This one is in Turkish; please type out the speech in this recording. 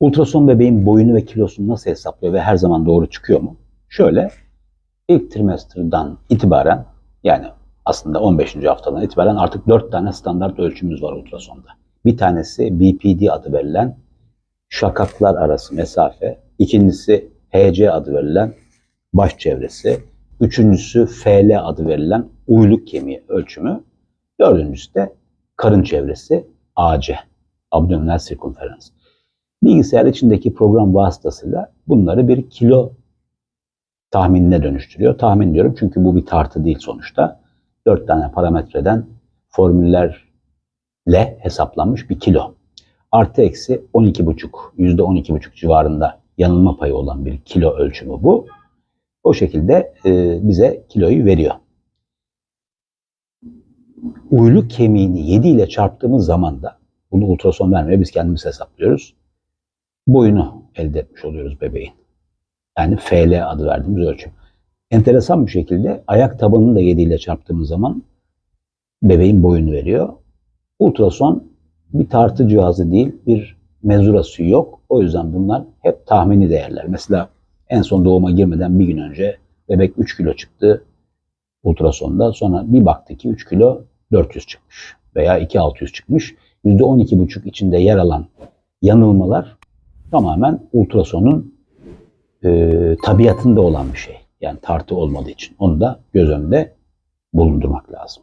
Ultrason bebeğin boyunu ve kilosunu nasıl hesaplıyor ve her zaman doğru çıkıyor mu? Şöyle ilk trimesterdan itibaren yani aslında 15. haftadan itibaren artık 4 tane standart ölçümüz var ultrasonda. Bir tanesi BPD adı verilen şakaklar arası mesafe. İkincisi HC adı verilen baş çevresi. Üçüncüsü FL adı verilen uyluk kemiği ölçümü. Dördüncüsü de karın çevresi AC, abdominal sirkumferans. Bilgisayar içindeki program vasıtasıyla bunları bir kilo tahminine dönüştürüyor. Tahmin diyorum çünkü bu bir tartı değil sonuçta. Dört tane parametreden formüllerle hesaplanmış bir kilo. Artı eksi 12,5, yüzde 12,5 civarında yanılma payı olan bir kilo ölçümü bu. O şekilde e, bize kiloyu veriyor. Uyluk kemiğini 7 ile çarptığımız zaman da bunu ultrason vermiyor, biz kendimiz hesaplıyoruz. Boyunu elde etmiş oluyoruz bebeğin. Yani FL adı verdiğimiz ölçüm. Enteresan bir şekilde ayak tabanını da 7 ile çarptığımız zaman bebeğin boyunu veriyor. Ultrason bir tartı cihazı değil, bir mezurası yok. O yüzden bunlar hep tahmini değerler. Mesela en son doğuma girmeden bir gün önce bebek 3 kilo çıktı ultrasonda. Sonra bir baktı ki 3 kilo 400 çıkmış veya 2600 çıkmış. %12,5 içinde yer alan yanılmalar tamamen ultrasonun e, tabiatında olan bir şey. Yani tartı olmadığı için. Onu da göz önünde bulundurmak lazım.